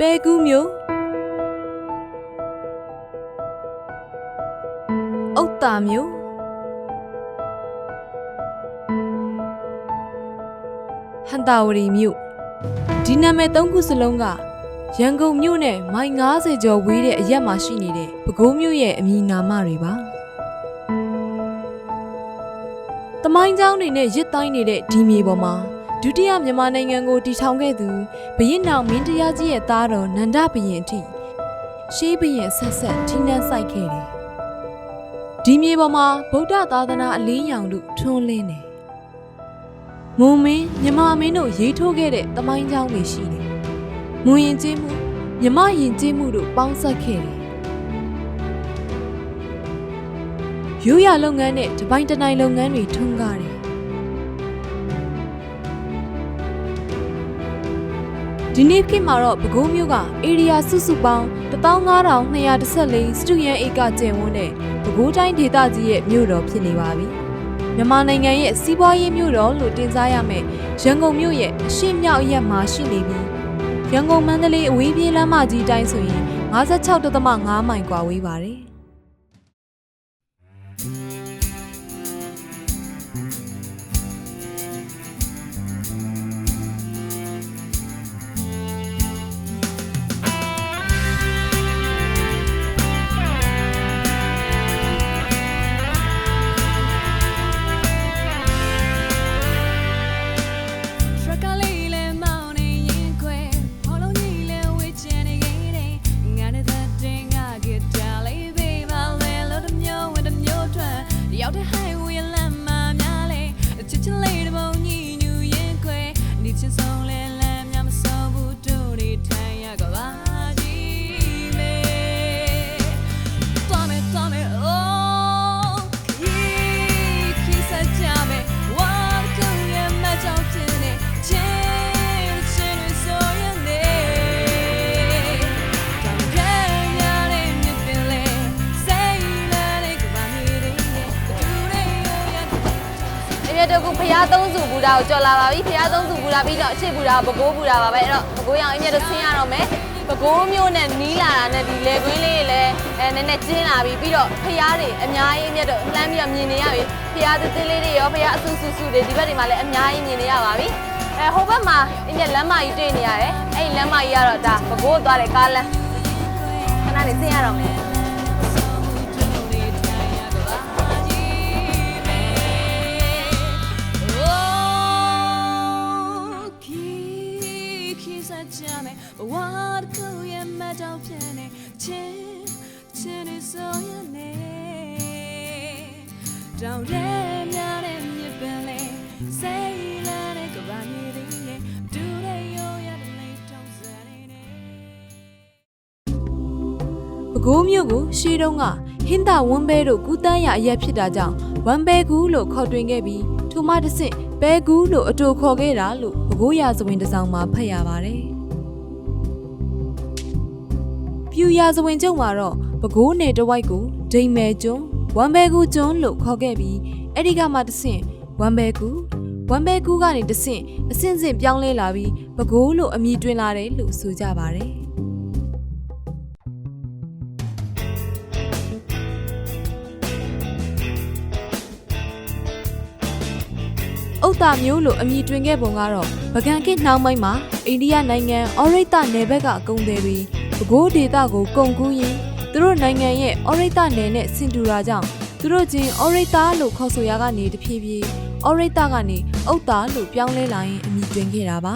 ပဲကူးမျိုးအုတ်တာမျိုးဟန်တာဝရီမြို့ဒီနာမည်၃ခုစလုံးကရန်ကုန်မြို့နဲ့မိုင်90ကျော်ဝေးတဲ့အရက်မှာရှိနေတဲ့ပဲခူးမြို့ရဲ့အမည်နာမတွေပါ။တမိုင်းကျောင်းတွေနဲ့ရစ်တိုင်းနေတဲ့ဒီမြေပေါ်မှာ ဒုတိယမြန်မာနိုင်ငံကိုတည်ထောင်ခဲ့သူဘရင်နောင်မင်းတရားကြီးရဲ့သားတော်နန္ဒဘရင်အထိရှေးဘရင်ဆက်ဆက်ထိနှံဆိုင်ခဲ့တယ်။ဒီမြေပေါ်မှာဗုဒ္ဓသာသနာအလင်းရောင်တို့ထွန်းလင်းတယ်။မွန်မင်းမြမမင်းတို့ရေးထိုးခဲ့တဲ့တမိုင်းကြောင်းတွေရှိတယ်။မွန်ရင်ကျေးမှုမြမရင်ကျေးမှုတို့ပေါင်းစပ်ခဲ့တယ်။ရိုးရာလုပ်ငန်းနဲ့တပိုင်းတနိုင်လုပ်ငန်းတွေထွန်းကားတယ် ဒီနေ့ခေတ်မှာတော့ပဲခူးမြို့ကဧရိယာစုစုပေါင်း15214စတုရန်ဧကကျယ်ဝန်းတဲ့ပဲခူးတိုင်းဒေသကြီးရဲ့မြို့တော်ဖြစ်နေပါပြီ။မြန်မာနိုင်ငံရဲ့စီးပွားရေးမြို့တော်လို့တင်စားရမယ့်ရန်ကုန်မြို့ရဲ့အရှေ့မြောက်အရက်မှာရှိနေပြီးရန်ကုန်မန္တလေးအဝေးပြေးလမ်းမကြီးတိုင်းဆိုရင်56.5မိုင်ကွာဝေးပါတယ် ကိုကြော်လာပါပြီဖရားသုံးစုဘူတာပြီးတော့အချစ်ဘူတာဘကိုးဘူတာပါပဲအဲ့တော့ဘကိုးရောင်အမြတ်တဆင်းရတော့မယ်ဘကိုးမျိုးနဲ့နီးလာတာနဲ့ဒီလေကွင်းလေးလည်းအဲနည်းနည်းကျင်းလာပြီပြီးတော့ဖရားတွေအများကြီးအမြတ်တော့လှမ်းပြီးတော့မြင်နေရပြီဖရားသေးသေးလေးတွေရောဖရားအဆူဆူဆူတွေဒီဘက်တွေမှာလည်းအများကြီးမြင်နေရပါပြီအဲဟိုဘက်မှာအမြတ်လမ်းမကြီးတွေ့နေရတယ်အဲ့ဒီလမ်းမကြီးကတော့ဒါဘကိုးသွားတဲ့ကားလမ်းခဏလေးဆင်းရတော့မယ် Down there, mya ne mi pen le, say la ne ka ba ni de ye, do de yo ya de le tong sa ne. ပဲခူးမြို့ကိုရှေးတုန်းကဟင်းသာဝမ်ဘဲတို့ကူးတန်းရအရက်ဖြစ်တာကြောင့်ဝမ်ဘဲကူးလို့ခေါ်တွင်ခဲ့ပြီးထိုမှတစ်ဆင့်ဘဲကူးလို့အတူခေါ်ခဲ့တာလို့ပဲခူးရာဇဝင်တစ်စောင်မှာဖတ်ရပါတယ်။ပြူရာဇဝင်ကျုံမှာတော့ပဲခူးနယ်တစ်ဝိုက်ကိုဒိန်မဲကျွန်း ဝမ်ဘဲကူးကျွန်းလို့ခေါ်ခဲ့ပြီးအဲ့ဒီကမှတစ်ဆင့်ဝမ်ဘဲကူးဝမ်ဘဲကူးကနေတစ်ဆင့်အဆင့်ဆင့်ပြောင်းလဲလာပြီးပဲခူးလို့အမည်တွင်လာတယ်လို့ဆိုကြပါတယ်။ဥတ္တာမျိုးလို့အမည်တွင်ခဲ့ပုံကတော့ဗကန်ကိနှောင်းပိုင်းမှာအိန္ဒိယနိုင်ငံအော်ရိတ်တနယ်ဘက်ကကုန်းတယ်တွေပဲခူးဒေသကိုကုန်ကူးရင်း သူတို့နိုင်ငံရဲ့အော်ရိတ်တနယ်နဲ့ဆင်တူတာကြောင့်သူတို့ချင်းအော်ရိတ်တာလို့ခေါ်ဆိုရကနေတဖြည်းဖြည်းအော်ရိတ်တကနေဥတ္တာလို့ပြောင်းလဲလာရင်အမည်တွင်ခဲ့တာပါ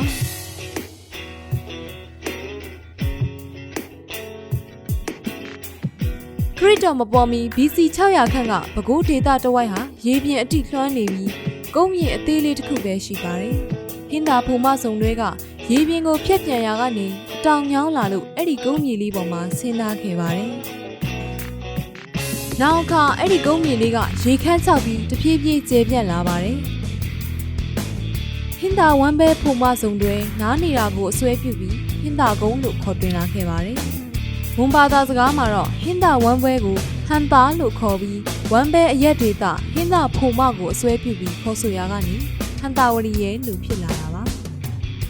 ခရစ်တော်မပေါ်မီ BC 600ခန့်ကပဲခူးဒေသတစ်ဝိုက်ဟာရေပြင်အတိလွှမ်းနေပြီးကုန်းမြင့်အသေးလေးတစ်ခုပဲရှိပါတယ်။ဟင်းသာဖုံမဆုံတွေကရေပြင်ကိုဖြတ်ပြန်ရာကနေအ တောင်ညောင်းလာလို့အဲ့ဒီကုန်းမြေလေးပေါ်မှာဆင်းသားခဲ့ပါတယ်။နောက်အခါအဲ့ဒီကုန်းမြေလေးကရေခမ်းချောက်ပြီးတဖြည်းဖြည်းကျယ်ပြန့်လာပါတယ်။ဟင်းသာဝမ်ဘဲဖုံမဆုံတွေနားနေတာကိုအစွဲပြုပြီးဟင်းသာကုန်းလို့ခေါ်တွင်လာခဲ့ပါတယ်။ဝန်ဘာသာစကားမှာတော့ဟင်းသာဝမ်ဘဲကိုဟန်တာလို့ခေါ်ပြီးဝမ်ဘဲအရက်ဒေတာဟင်းသာဖုံမကိုအစွဲပြုပြီးခေါ်ဆိုရာကနေဟန်တာဝရီရဲ့လို့ဖြစ်လာတာပါ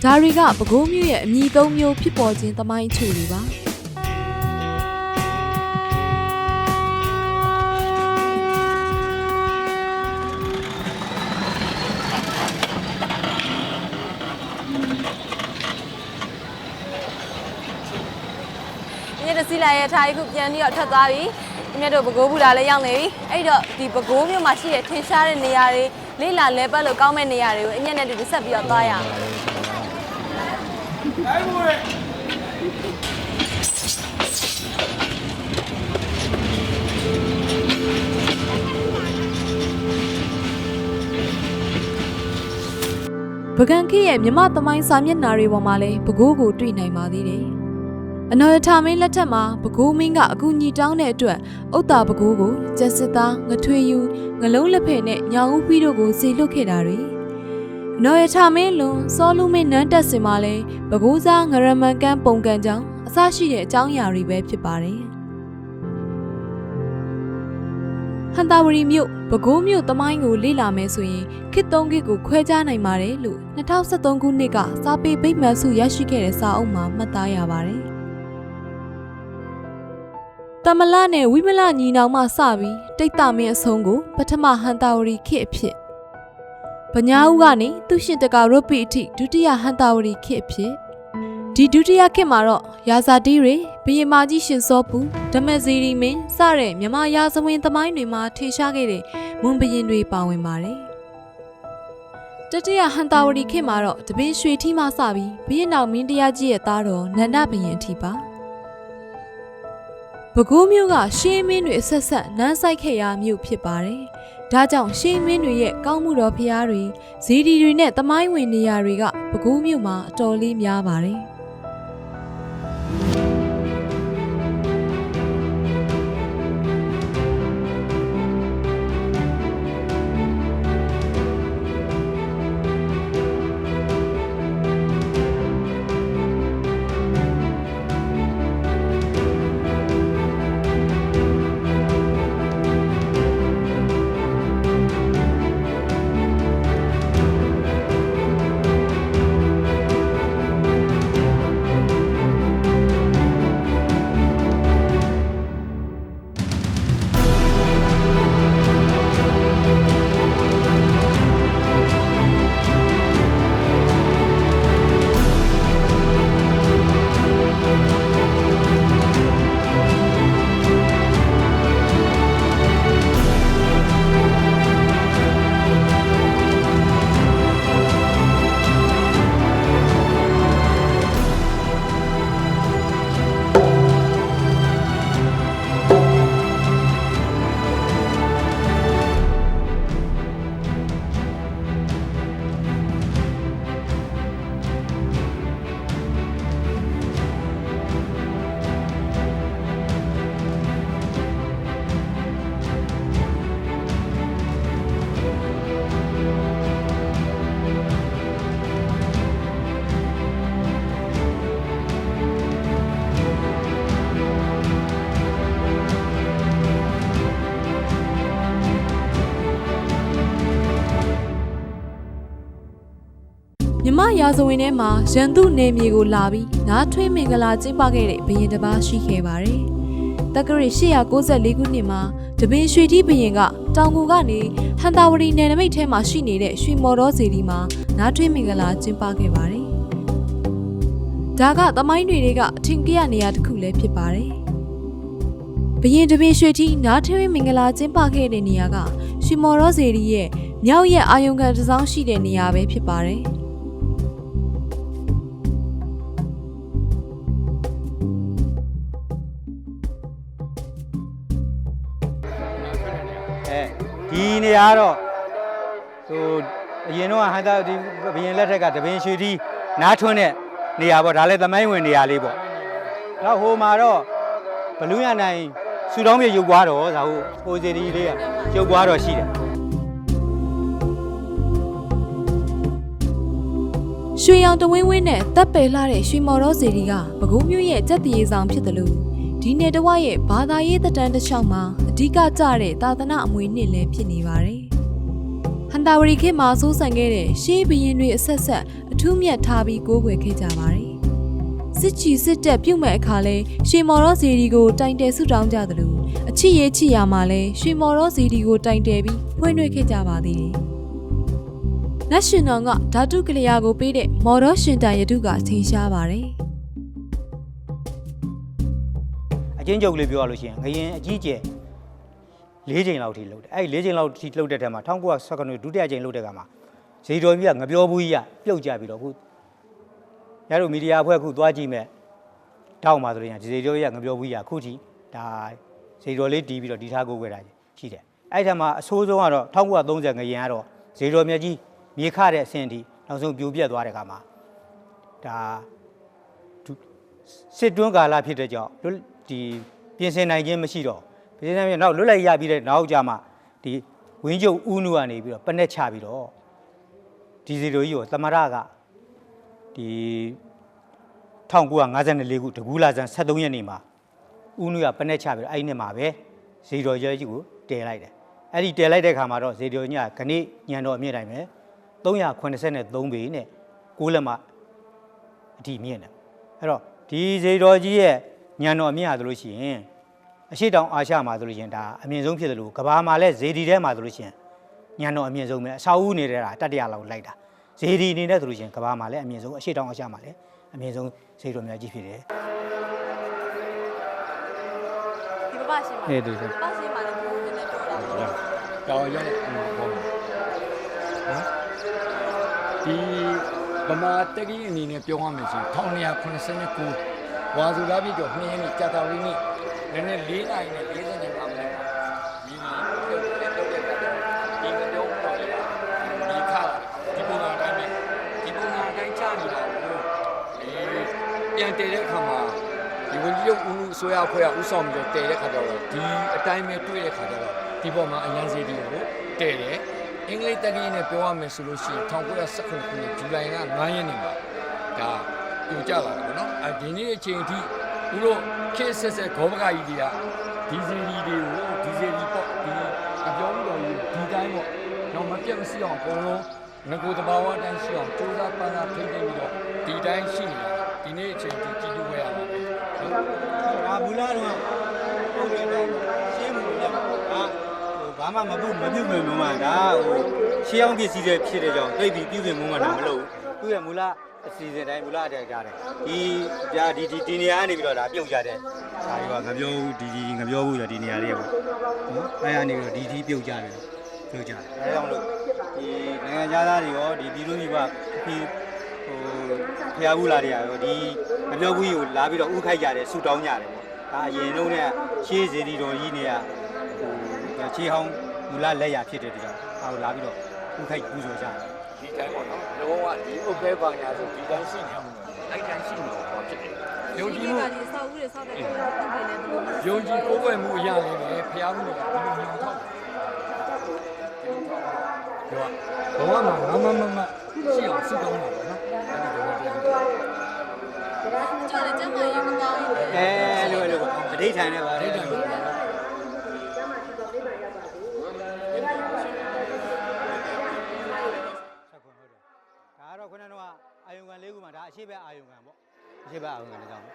ဒါတွေကပဲခူးမြို့ရဲ့အမည်သုံးမျိုးဖြစ်ပေါ်ခြင်းသမိုင်းအချို့တွေပါ။ဒီနေ့တစီလာရဲ့ထားအခုပြန်ပြီးတော့ထွက်သွားပြီဒီနေ့တော့ပဲခူးဘူတာလည်းရောက်နေပြီအဲ့တော့ဒီပဲခူးမြို့မှာရှိတဲ့ထင်ရှားတဲ့နေရာတွေလေးလာလဲပတ်လို့ကောင်းမဲ့နေရာတွေကိုအမြင့်နဲ့တူဆက်ပြီးတော့သွားရအောင် ပကံခေတ်ရဲ့မြမသမိုင်းစာမျက်နှာတွေပေါ်မှာလည်းပဲခူးကိုတွေ့နိုင်ပါသေးတယ်။အနော်ရထမင်းလက်ထက်မှာပဲခူးမင်းကအကူညီတောင်းတဲ့အတွက်ဥတ္တာပဲခူးကိုကျက်စစ်သားငထွေယူငလုံးလက်ဖက်နဲ့ညောင်ဦးပြီးတို့ကိုစီလွတ်ခဲ့တာတွေ။အ နော်ရထမင်းလွန်စောလူမင်းနန်းတက်စင်မှာလည်းပဲခူးစားငရမန်ကန်ပုံကန်ကြောင်းအစရှိတဲ့အကြောင်းအရာတွေပဲဖြစ်ပါတယ်။ဟန်တာဝရီမြို့ပဲခူးမြို့တမိုင်းကိုလေ့လာမယ်ဆိုရင်ခေတ်သုံးခေတ်ကိုခွဲခြားနိုင်ပါတယ်လို့2023ခုနှစ်ကစာပေဗိမာန်စုရရှိခဲ့တဲ့စာအုပ်မှာမှတ်သားရပါတယ်။တမလနဲ့ဝိမလညီနောင်မှစပြီးတိတ်တမင်းအဆုံးကိုပထမဟန်တာဝရီခေတ်အဖြစ် ပညာဦးကနေသူရှင်တကာရုပ်ပိအထိဒုတိယဟန်တာဝရီခေတ်အဖြစ်ဒီဒုတိယခေတ်မှာတော့ရာဇာတီးတွေဘုရင်မကြီးရှင်စောပူဓမ္မဇီရီမင်းစတဲ့မြမရာဇဝင်သမိုင်းတွေမှာထင်ရှားခဲ့တဲ့မွန်ဘရင်တွေပါဝင်ပါတယ်တတိယဟန်တာဝရီခေတ်မှာတော့တပင်းရွှေထီးမှစပြီးဘုရင်တော်မင်းတရားကြီးရဲ့သားတော်နန္ဒဘရင်အထိပါပဲခူးမြို့ကရှေးမင်းတွေအဆက်ဆက်နန်းဆိုင်ခဲ့ရာမြို့ဖြစ်ပါတယ်။ ဒါကြောင့်ရှေးမင်းတွေရဲ့ကောင်းမှုတော်ဖျားတွေဇီဒီတွေနဲ့တမိုင်းဝင်နေရာတွေကပဲခူးမြို့မှာအတော်လေးများပါတယ်။ ဇဝင်ထဲမှာရန်သူနယ်မြေကိုလာပြီးနားထွေးမင်္ဂလာကျင်းပခဲ့တဲ့ဘုရင်တစ်ပါးရှိခဲ့ပါတယ်။တက္ကရာ894ခုနှစ်မှာတပင်ရွှေတိဘုရင်ကတောင်ကူကနေဟန်တာဝရီနယ်နိမိတ်ထဲမှာရှိနေတဲ့ရွှေမော်တော်စီဒီမှာနားထွေးမင်္ဂလာကျင်းပခဲ့ပါတယ်။ဒါကသမိုင်းတွေတွေကအထင်ကြီးရနေရာတစ်ခုလည်းဖြစ်ပါတယ်။ဘုရင်တပင်ရွှေတိနားထွေးမင်္ဂလာကျင်းပခဲ့တဲ့နေရာကရွှေမော်တော်စီဒီရဲ့မြောက်ရဲ့အာယုံခံတစ်စောင်းရှိတဲ့နေရာပဲဖြစ်ပါတယ်။ ဒီနေရာကတော့ဟိုအရင်တော့ဟန်တာဒီဘရင်လက်ထက်ကတပင်ရွှေတီနားထွန်းတဲ့နေရာပေါ့ဒါလည်းသမိုင်းဝင်နေရာလေးပေါ့နောက်ဟိုမှာတော့ဘလူးရနိုင်စူတောင်းမြေရုပ်ပွားတော့ဒါဟိုဟိုစီဒီလေးကရုပ်ပွားတော့ရှိတယ်ရွှေရောင်တဝင်းဝင်းနဲ့တပ်ပယ်လှတဲ့ရွှေမော်တော်စီရီကပဲခူးမြို့ရဲ့စက်တရေဆောင်ဖြစ်တယ်လို့ဒီနယ်တစ်ဝက်ရဲ့ဘာသာရေးသက်တမ်းတစ်လျှောက်မှာအ ဓိကကျတဲ့သာသနာအမွေနှစ်လည်းဖြစ်နေပါတယ်။ဟန်တာတာဝရီခေတ်မှာစိုးစံခဲ့တဲ့ရှေးဘရင်တွေအဆက်ဆက်အထူးမြတ်ထားပြီးကိုးကွယ်ခဲ့ကြပါတယ်စစ်ချီစစ်တက်ပြုတ်မဲ့အခါလဲရွှေမော်ရောဇီဒီကိုတိုင်တယ်ဆုတောင်းကြသလိုအချစ်ရေးချစ်ရမှာလဲရွှေမော်ရောဇီဒီကိုတိုင်တယ်ပြီးဖွင့်ရွှေခဲ့ကြပါသေးတယ်နတ်ရှင်တော်ကဓာတုကလျာကိုပေးတဲ့မော်ရောရှင်တန်ရတုကထင်ရှားပါတယ်အချင်းချုပ်လေးပြောရလို့ရှိရင်ငရင်အကြီးကျယ် ၄ချိန်လောက်ထိလှုပ်တယ်အဲ့ဒီ၄ချိန်လောက်ထိလှုပ်တဲ့ထဲမှာ1919ဒုတိယချိန်လှုပ်တဲ့ကမှာဇေတော်ကြီးကငပြောဘူးကြီးကပြုတ်ကြပြီးတော့ခုရတို့မီဒီယာအဖွဲ့ခုသွားကြည့်မဲ့တောက်မှာဆိုရင်ဇေတော်ကြီးကငပြောဘူးကြီးကခုထိဒါဇေတော်လေးတီးပြီးတော့ဒီထားကိုဝယ်တာရှိတယ်အဲ့ဒီထဲမှာအဆိုးဆုံးကတော့1930ငရင်ကတော့ဇေတော်မြတ်ကြီးမြေခတဲ့အဆင့်ထိနောက်ဆုံးပြိုပြက်သွားတဲ့ကမှာဒါစစ်တွန်းကာလဖြစ်တဲ့ကြောင့်လွတ်ဒီပြင်ဆင်နိုင်ခြင်းမရှိတော့ ပြင်ဆင်နိုင်ရင်နောက်လွတ်လပ်ရပြီးတဲ့နောက်ကြမှာဒီဝင်းကျုပ်ဦးနုကနေပြီးတော့ပနက်ချပြီးတော့ဒီစီလိုကြီးကိုသမရကဒီ1954ခုတကူးလာဇန်73ရက်နေ့မှာဦးနုကပနက်ချပြီးတော့အဲ့ဒီနေ့မှာပဲဇေတော်ရဲကြီးကိုတည်လိုက်တယ်အဲ့ဒီတည်လိုက်တဲ့ခါမှာတော့ဇေတော်ညကနေ့ညံတော်အမြင့်တိုင်းပဲ383ပေနဲ့6လက်မအထိမြင့်တယ်အဲ့တော့ဒီဇေတော်ကြီးရဲ့ညံတော်အမြင့်ရသလိုရှိရင် အရှိတောင်အာရှမှာဆိုလို့ရှိရင်ဒါအမြင့်ဆုံးဖြစ်တယ်လို့ကဘာမှာလဲဇေဒီထဲမှာဆိုလို့ရှိရင်ညံတော်အမြင့်ဆုံးပဲအစာဦးနေတာတတ္တရလောက်လိုက်တာဇေဒီအနေနဲ့ဆိုလို့ရှိရင်ကဘာမှာလဲအမြင့်ဆုံးအရှိတောင်အာရှမှာလဲအမြင့်ဆုံးဇေတော်များကြီးဖြစ်တယ်ဒီပပရှင်ပါအေးတူတယ်ပရှင်ပါလည်းဘိုးနည်းနည်းပြောတာပေါ့တော်ရတဲ့ဘောမှာနော်ဒီဗမာတက္ကီအနေနဲ့ပြောရမယ်ဆိုရင်1989ဝါစုလာပြီးတော့နှစ်ရက်နေ့ကြာတော်လေးနေ့ နည်းနည်း၄နိုင်နဲ့40နှစ်ပါမယ်ဒီနေ့ပြုတ်တဲ့ပြုတ်တဲ့ဒီမပြောတော့ရဒီခါဒီပုံစံတိုင်းပဲဒီပုံစံတိုင်းချနေတာကိုဒီပြန်တည်တဲ့အခါမှာဒီဝန်ကြီးချုပ်ဦးမှုအစိုးရအဖွဲ့ကဥဆောင်ပြီးတော့တည်တဲ့ခါကျတော့ဒီအတိုင်းပဲတွေ့တဲ့ခါကျတော့ဒီပေါ်မှာအရန်စီဒီကိုတည်တယ်အင်္ဂလိပ်တက္ကီနဲ့ပြောရမယ်ဆိုလို့ရှိရင်1919ခုနှစ်ဇူလိုင်လ9ရက်နေ့မှာဒါပြကြလာတယ်နော်အဲဒီနေ့အချိန်အထိ ဦးတို့ခေတ်ဆက်ဆက်ဂောဘကကြီးတွေကဒီစီဒီတွေကိုဒီစီဒီပေါ့ဒီအပြောင်းတော်ကြီးဒီတိုင်းပေါ့တော့မပြတ်မစီအောင်အကုန်လုံးငကိုတဘာဝအတိုင်းရှိအောင်စူးစမ်းပန်းစားထိန်းသိမ်းပြီးတော့ဒီတိုင်းရှိနေတာဒီနေ့အချိန်ထိကြည့်လို့ရပါတယ်နော်ဒါဘူးလားတော့ပုံရတဲ့ရှင်းမှုလည်းဒါဟိုဘာမှမပုမပြုတ်မြင်မှန်ဒါဟိုရှင်းအောင်ပစ္စည်းတွေဖြစ်တဲ့ကြောင့်တိတ်ပြီးပြုပြင်မှုမှန်တာမလုပ်ဘူးသူ့ရဲ့မူလ အစီအစဉ်တိုင်းမူလအတက်ကြတယ်ဒီပြဒီဒီဒီနေရာကနေပြီးတော့ဒါပြုတ်ကြတဲ့ဒါတွေကငပြောဘူးဒီဒီငပြောဘူးရဒီနေရာလေးပေါ့နော်အဲကနေပြီးတော့ဒီဒီပြုတ်ကြတယ်ပြုတ်ကြတယ်အဲကြောင့်လို့ဒီနိုင်ငံသားတွေရောဒီပြည်သူပြည်ပဒီဟိုဖျားဘူးလာတွေရောဒီငပြောဘူးကြီးကိုလာပြီးတော့ဥခိုက်ကြတယ်ဆူတောင်းကြတယ်ပေါ့ဒါအရင်တော့ကရှေးစီတီတော်ကြီးနေရဟိုခြေဟောင်းမူလလက်ရဖြစ်တဲ့တကြောင်ဒါကိုလာပြီးတော့ဥခိုက်ပူဇော်ကြတယ်ဒီ တိုင်းပေါ့နော်လုံးဝဒီအုပ်ပဲပါညာဆိုဒီတိုင်းရှိနေအောင်အဲ့တိုင်းရှိနေတော့ဖြစ်တယ်ယုံကြည်မှုဒီဆောက်ဦးတွေဆောက်တဲ့ပုံစံပုံစံနဲ့ဘယ်လိုလဲယုံကြည်ကိုယ်ွယ်မှုအရာလေးပဲဖျားမှုတွေကဒီလိုမျိုးထောက်တယ်ဒီတော့ဘဝမှာမမမမရှိအောင်စုကောင်းတာပေါ့နော်အဲ့ဒီတော့တရားကျော်လည်းကျမရေမကောင်းဘူးအဲလိုလိုပေါ့အဋိဌာန်နဲ့ပါဒိဋ္ဌိကိုဆက်ခွန်ဟုတ်တယ်ဒါကတော့ခုနကတော့ အာယုံခံ၄ခုမှာဒါအရှိဘက်အာယုံခံပေါ့အရှိဘက်အာယုံခံတစ်ကြောင်ပေါ့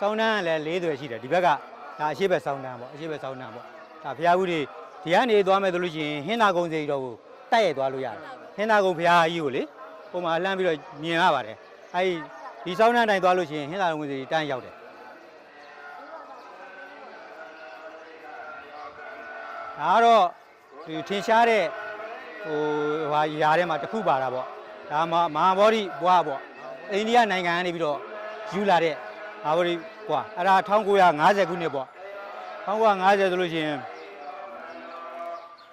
ဆောင်းတန်းကလည်း၄သွယ်ရှိတယ်ဒီဘက်ကဒါအရှိဘက်ဆောင်းတန်းပေါ့အရှိဘက်ဆောင်းတန်းပေါ့ဒါဘုရားဘူးတွေဒီကနေသွားမယ်ဆိုလို့ရှိရင်ဟင်းသာကုန်းစိတော်ကိုတိုက်ရိုက်သွားလို့ရတယ်ဟင်းသာကုန်းဘုရားကြီးကိုလေ ပုံမှန်လှမ်းပြီးတော့မြင်ရပါတယ်အဲဒီဒီဆောင်းတန်းတိုင်းသွားလို့ရှိရင်ဟင်းသာကုန်းစိတန်းရောက်တယ်ဒါကတော့ဒီထင်ရှားတဲ့ဟိုဟာຢာထဲမှာတစ်ခုပါတာပေါ့ဒါမှမဟာဘောဓိဘွားပေါ့အိန္ဒိယနိုင်ငံကနေပြီးတော့ယူလာတဲ့အာဝရီကွာအဲ့ဒါ1950ခုနှစ်ပေါ့1950ဆိုလို့ရှိရင်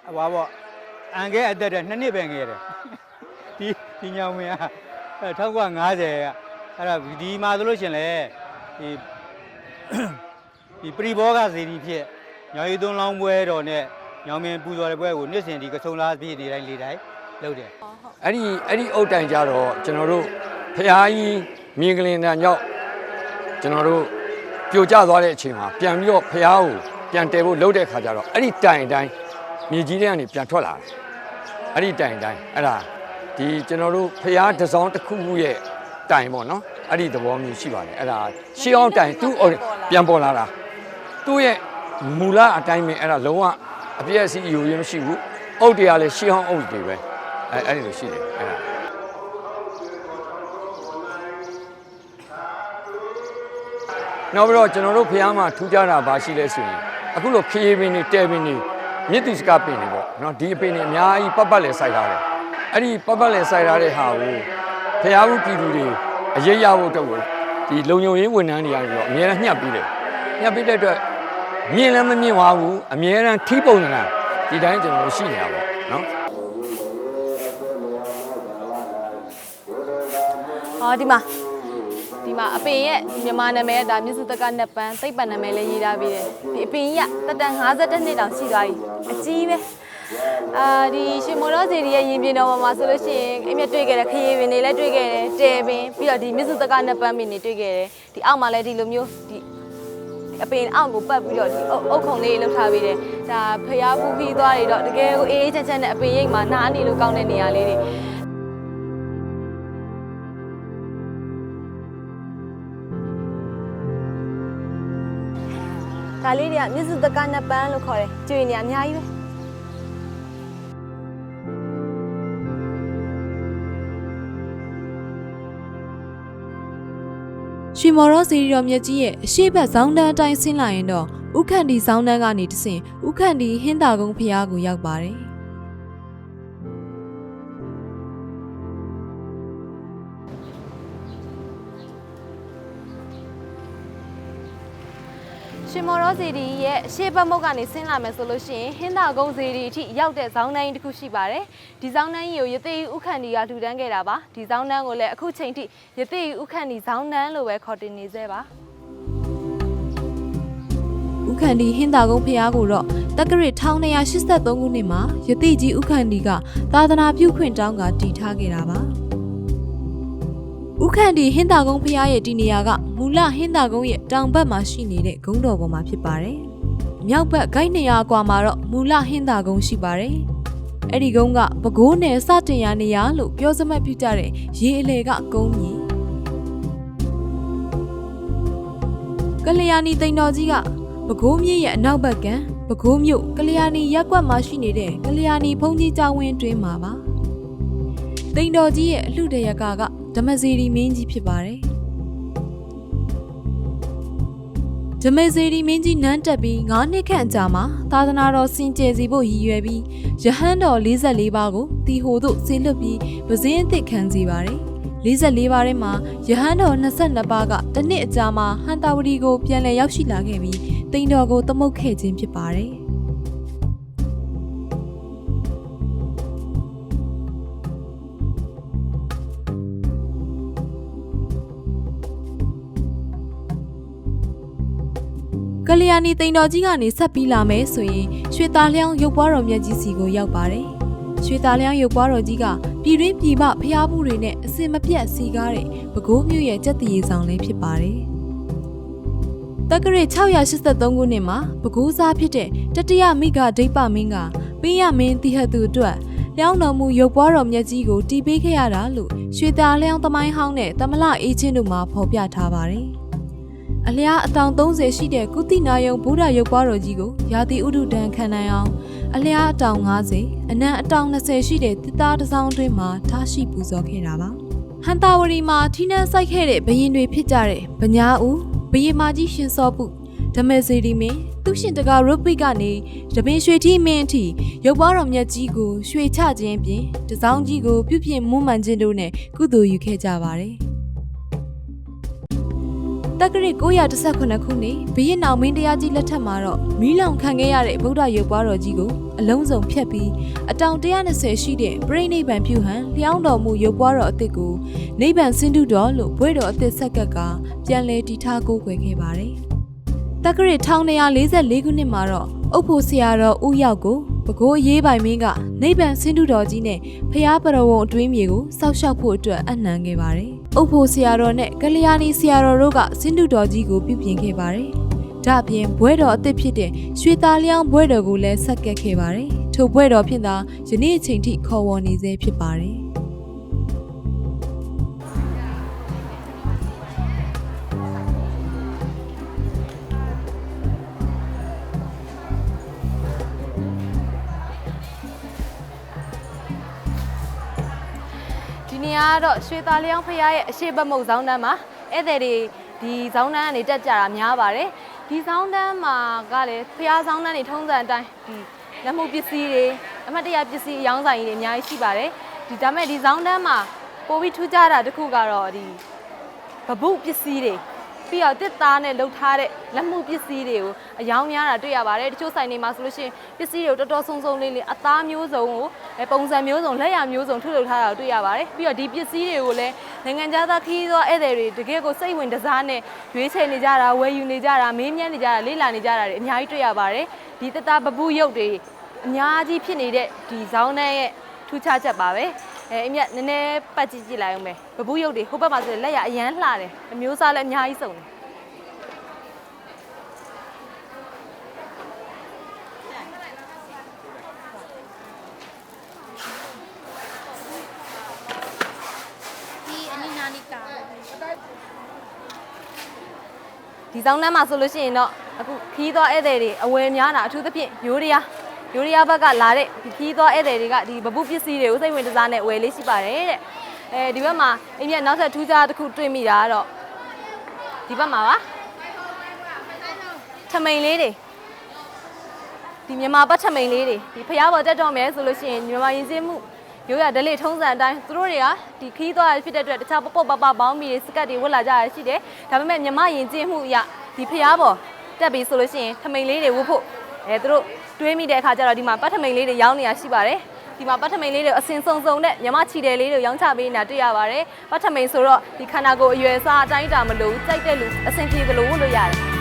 အဘာပေါ့အန်ကဲအသက်တဲ့နှစ်နှစ်ပဲငယ်တယ်ဒီ ဒီညောင်မင်းကအဲ1950ကအဲ့ဒါဒီမှာဆိုလို့ရှိရင်လေဒီဒီပရိဘောဂဇေဒီဖြစ်ညောင်ရီသွန်းလောင်းပွဲတော်နဲ့ဟညောင်မင်းပူဇော်တဲ့ပွဲကိုနှစ်စဉ်ဒီကဆုံလားပြည့်နေတိုင်းလေတိုင်းလုပ်တယ်အဲ့ဒီအဲ့ဒီအုတ်တိုင်ကြတော့ကျွန်တော်တို့ဖရာကြီးမြင်းကလေးတန်ကြောင့်ကျွန်တော်တို့ပြိုကျသွားတဲ့အချိန်မှာပြန်ပြီးတော့ဖရာကိုပြန်တဲဖို့လုပ်တဲ့ခါကျတော့အဲ့ဒီတိုင်အတိုင်းမြေကြီးတွေကနေပြန်ထွက်လာတယ်အဲ့ဒီတိုင်အတိုင်းအဲ့ဒါ ဒီကျွန်တော်တို့ဖရာတစ်စောင်းတစ်ခုခုရဲ့တိုင်ပေါ့နော်အဲ့ဒီသဘောမျိုးရှိပါတယ်အဲ့ဒါရှေးအောင်တိုင်သူ့ပြန်ပေါ်လာတာသူ့ရဲ့မူလအတိုင်းပဲအဲ့ဒါလုံးဝအပြည့်အစည်အယူရင်းမရှိဘူးအုတ်တရားလည်းရှေးအောင်အုတ်တွေပဲအဲအဲ့ဒီလိုရှိတယ်အဲ့ဒါနောက်ပြီးတော့ကျွန်တော်တို့ဖះမှာထူးခြားတာဘာရှိလဲဆိုရင်အခုလိုခေပင်တွေတဲပင်တွေမြစ်တီစကပင်တွေပေါ့နော်ဒီအပင်တွေအများကြီးပတ်ပတ်လဲစိုက်ထားတယ် အဲ့ဒီပတ်ပတ်လဲစိုက်ထားတဲ့ဟာကိုဖះဘူးပြည်သူတွေအရေးရဖို့အတွက်ကိုဒီလုံယုံရေးဝန်ထမ်းတွေကနေတော့အများနဲ့ညှပ်ပြီးတယ်ညှပ်ပြီးတဲ့အတွက်မြင်လည်းမမြင်ပါဘူးအများနဲ့ထီးပုံနေတာဒီတိုင်းကျွန်တော်တို့ရှိနေတာပေါ့နော်ဟောဒီမှာဒီမှာအပင်ရဲ့မြန်မာနာမည်ကဒါမြစ်စုတကနှစ်ပန်းသိပ်ပန်နာမည်လည်းရေးထားပြီးတယ်ဒီအပင်ကြီးကတက်တန်52နှစ်တောင်ရှိသွားပြီအကြီးပဲ အာဒီရှင်မော်တော်စီရီရဲ့ရင်ပြင်တော်ပေါ်မှာဆိုလို့ရှိရင်အမြတ်တွေ့ခဲ့တဲ့ခရီးပင်တွေလည်းတွေ့ခဲ့တယ်တဲပင်ပြီးတော့ဒီမြစ်စုတကနှစ်ပန်းပင်တွေတွေ့ခဲ့တယ်ဒီအောက်မှာလည်းဒီလိုမျိုးဒီအပင်အောက်ကိုပတ်ပြီးတော့ဒီအုတ်အုတ်ခုံလေးလှုပ်ထားပေးတယ်ဒါဖျားဖူးပြီးသွားတွေတော့တကယ်ကိုအေးအေးချမ်းချမ်းနဲ့အပင်ရိပ်မှာနားနေလို့ကောင်းတဲ့နေရာလေးတွေဒါလေးတွေကမြစ်စုတကနှစ်ပန်းလို့ခေါ်တယ်ကျွေနေရအများကြီးပဲ ရွှေမော်ရောစီရီတော်မြတ်ကြီးရဲ့အရှိတ်ဘက်ဇောင်းတန်းအတိုင်းဆင်းလာရင်တော့ဥခန္တီဇောင်းတန်းကနေတဆင့်ဥခန္တီဟင်းတာကုန်းဖျားကိုရောက်ပါတယ် ရှင်မော်ရောစီဒီရဲ့အရှေ့ဘက်မုတ်ကနေဆင်းလာမယ်ဆိုလို့ရှိရင်ဟင်းသာကုန်းစီဒီအထိရောက်တဲ့ဇောင်းတန်းကြီးတစ်ခုရှိပါတယ်ဒီဇောင်းတန်းကြီးကိုရသေးဥခန္တီကထူတန်းခဲ့တာပါဒီဇောင်းတန်းကိုလည်းအခုချိန်ထိရသေးဥခန္တီဇောင်းတန်းလို့ပဲခေါ်တင်နေသေးပါဥခန္တီဟင်းတာကုန်းဖျားကိုတော့တက္ကရာ1283ခုနှစ်မှာယတိကြီးဥခန္တီကသာသနာပြုခွင့်တောင်းကတည်ထားခဲ့တာပါ ဥခန္တီဟင်းတာကုန်းဖျားရဲ့ဒီနေရာကမူလဟင်းတာကုန်းရဲ့တောင်ဘက်မှာရှိနေတဲ့ဂုံးတော်ပေါ်မှာဖြစ်ပါတယ်မြောက်ဘက်ဂိုက်နေရာကွာမှာတော့မူလဟင်းတာကုန်းရှိပါတယ်အဲ့ဒီကုန်းကပဲခူးနယ်စတင်ရာနေရာလို့ပြောစမှတ်ပြုကြတဲ့ရေအလေကကုန်းကြီးကလျာဏီတိန်တော်ကြီးကပဲခူးမြစ်ရဲ့အနောက်ဘက်ကပဲခူးမြို့ကလျာဏီရက်ကွက်မှာရှိနေတဲ့ကလျာဏီဘုံကြီးကျောင်းဝင်းတွင်းမှာပါတိန်တော်ကြီးရဲ့အလှတရကက ဓမ္မစီရီမင်းကြီးဖြစ်ပါတယ်ဓမ္မစီရီမင်းကြီးနန်းတက်ပြီး9နှစ်ခန့်ကြာမှာသာသနာတော်စင်ကြယ်စီဖို့ရည်ရွယ်ပြီးယဟန်တော်44ပါးကိုတီဟိုတို့ဆေလွတ်ပြီးပဇင်းအသစ်ခံစီပါတယ်44ပါးထဲမှာယဟန်တော်22ပါးကတစ်နှစ်အကြာမှာဟန်တာဝတီကိုပြန်လည်ရောက်ရှိလာခဲ့ပြီးတိန်တော်ကိုသမုတ်ခဲ့ခြင်းဖြစ်ပါတယ်။ ကလျာဏီတိန်တော်ကြီးကနေဆက်ပြီးလာမယ်ဆိုရင်ရွှေသားလျောင်းရုပ်ပွားတော်မြတ်ကြီးစီကိုရောက်ပါတယ်။ရွှေသားလျောင်းရုပ်ပွားတော်ကြီးကပြည်တွင်းပြည်ပဖျားမှုတွေနဲ့အစင်မပြတ်စီကားတဲ့ပဲခူးမြို့ရဲ့စက်တည်ဆောင်လေးဖြစ်ပါတယ်။တက္ကရာ683ခုနှစ်မှာပဲခူးစားဖြစ်တဲ့တတိယမိဂဒိဋ္ဌမင်းကပေးရမင်းတိဟတ်သူအတွက်လျောင်းတော်မူရုပ်ပွားတော်မြတ်ကြီးကိုတီးပေးခဲ့ရတာလို့ရွှေသားလျောင်းသမိုင်းဟောင်းနဲ့တမလအေးချင်းတို့မှာဖော်ပြထားပါတယ်။ အလျားအတောင်30ရှိတဲ့ကုသနာယုံဗုဒ္ဓရုပ်ပွားတော်ကြီးကိုယာတိဥဒုဒံခံနိုင်အောင်အလျားအတောင်90အနံအတောင်20ရှိတဲ့တစ်သားတစ်စောင်းတွင်းမှာထားရှိပူဇော်ခဲ့တာပါ။ဟန်တာဝရီမှာထီးနှန်းဆိုင်ခဲ့တဲ့ဘရင်တွေဖြစ်ကြတဲ့ဗညာဦးဘရင်မကြီးရှင်စောပုဓမေဇေဒီမင်းသူရှင်တကာရုပ်ပိကနေတပင်ရွှေထီမင်းအထိရုပ်ပွားတော်မြတ်ကြီးကိုရွှေချခြင်းဖြင့်တစောင်းကြီးကိုပြုပြင်မွမ်းမံခြင်းတို့နဲ့ကုသိုလ်ယူခဲ့ကြပါတယ်။ တက္ကရာ918ခုနှစ်ဘရင်နောင်မင်းတရားကြီးလက်ထက်မှာတော့မီးလောင်ခံခဲ့ရတဲ့ဗုဒ္ဓရုပ်ပွားတော်ကြီးကိုအလုံးစုံဖျက်ပြီးအတောင်120ရှိတဲ့ပြိဋိနိဗ္ဗာန်ပြုဟန်လျောင်းတော်မူရုပ်ပွားတော်အစ်စ်ကိုနိဗ္ဗာန်စင်တုတော်လို့ဘွဲတော်အစ်စ်ဆက်ကကပြန်လဲတည်ထားကိုးကွယ်ခဲ့ပါတယ်။တက္ကရာ1244ခုနှစ်မှာတော့အုပ်ဖို့ဆရာတော်ဦးရောက်ကိုပဲခူးအရေးပိုင်မင်းကနိဗ္ဗာန်ဆင်းတုတော်ကြီးနဲ့ဖျားပရဝုံအတွင်းမြေကိုစောက်ရှောက်ဖို့အတွက်အနှံခဲ့ပါတယ်။ အုပ်ဖို့ဆရာတော်နဲ့ကလျာဏီဆရာတော်တို့ကဆင်းတုတော်ကြီးကိုပြုပြင်ခဲ့ပါတယ်။ဒါ့အပြင်ဘွဲတော်အသစ်ဖြစ်တဲ့ရွှေသားလျောင်းဘွဲတော်ကိုလည်းဆက်ကပ်ခဲ့ပါတယ်။ထိုဘွဲတော်ဖြစ်တာယနေ့အချိန်ထိခေါ်ဝေါ်နေသေးဖြစ်ပါတယ်။ ဒီနေရာကတော့ရွှေသားလျောင်းဖရားရဲ့အရှိတ်ဘက်မုတ်ဇောင်းတန်းမှာဧည့်သည်တွေဒီဇောင်းတန်းကနေတက်ကြတာများပါတယ်ဒီဇောင်းတန်းမှာကလည်းဖရားဇောင်းတန်းတွေထုံးစံအတိုင်းဒီလက်မှုပစ္စည်းတွေအမတ်တရပစ္စည်းအယောင်းဆိုင်တွေအများကြီးရှိပါတယ်ဒီဒါမဲ့ဒီဇောင်းတန်းမှာပိုပြီးထူးခြားတာတစ်ခုကတော့ဒီဗဗုပစ္စည်းတွေ ပြီးတော့တစ်သားနဲ့လှုပ်ထားတဲ့လက်မှုပစ္စည်းတွေကိုအယောင်းများတာတွေ့ရပါတယ်တချို့ဆိုင်တွေမှာဆိုလို့ရှိရင်ပစ္စည်းတွေကိုတော်တော်ဆုံဆုံလေးလေးအသားမျိုးစုံကိုအဲပုံစံမျိုးစုံလက်ရမျိုးစုံထုတ်လုပ်ထားတာကိုတွေ့ရပါတယ်ပြီးတော့ဒီပစ္စည်းတွေကိုလည်းနိုင်ငံခြားသားခီးသောဧည့်သည်တွေတကယ်ကိုစိတ်ဝင်တစားနဲ့ရွေးချယ်နေကြတာဝယ်ယူနေကြတာမေးမြန်းနေကြတာလေ့လာနေကြတာတွေအများကြီးတွေ့ရပါတယ်ဒီတသားပပူရုပ်တွေအများကြီးဖြစ်နေတဲ့ဒီဇောင်းတန်းရဲ့ထူးခြားချက်ပါပဲ အဲအမြတ်နည်းနည်းပတ်ကြည့်ကြည့်လိုက်အောင်မယ်ပပူရုပ်တွေဟိုဘက်မှာဆိုရင်လက်ရအရန်လှတယ်အမျိုးအစားလည်းအများကြီးစုံတယ်ဒီအနိနာနိကာဒီဆောင်တန်းမှာဆိုလို့ရှိရင်တော့အခုခီးသွားဧည့်သည်တွေအဝယ်များတာအထူးသဖြင့်ယိုရီးယား ယိုရီးယားဘက်ကလာတဲ့ဒီခီးသွားဧည့်သည်တွေကဒီဗပုပစ္စည်းတွေကိုစိတ်ဝင်တစားနဲ့ဝယ်လေးရှိပါတယ်တဲ့အဲဒီဘက်မှာအိမ်မြတ်နောက်ဆက်ထူးခြားတစ်ခုတွေ့မိတာကတော့ဒီဘက်မှာပါထမိန်လေးတွေဒီမြန်မာပတ်ထမိန်လေးတွေဒီဖျားပေါ်တက်တော့မယ်ဆိုလို့ရှိရင်မြန်မာရင်စင်းမှုရိုးရဒလေးထုံးစံအတိုင်းသူတို့တွေကဒီခီးသွားဖြစ်တဲ့အတွက်တခြားပုတ်ပုတ်ပပပေါင်းပြီးစကတ်တွေဝတ်လာကြရရှိတယ်ဒါပေမဲ့မြန်မာရင်ကျင်းမှုအရဒီဖျားပေါ်တက်ပြီးဆိုလို့ရှိရင်ထမိန်လေးတွေဝတ်ဖို့အဲသူတို့ တွေးမိတဲ့အခါကျတော့ဒီမှာပတ်ထမိန်လေးတွေရောင်းနေရရှိပါတယ်ဒီမှာပတ်ထမိန်လေးတွေအစင်စုံစုံနဲ့မြမချီတယ်လေးတွေရောင်းချပေးနေတာတွေ့ရပါတယ်ပတ်ထမိန်ဆိုတော့ဒီခန္ဓာကိုယ်အရွယ်အစားအတိုင်းအတာမလို့ကြိုက်တဲ့လူအစင်ပြေသလိုဝတ်လို့ရတယ်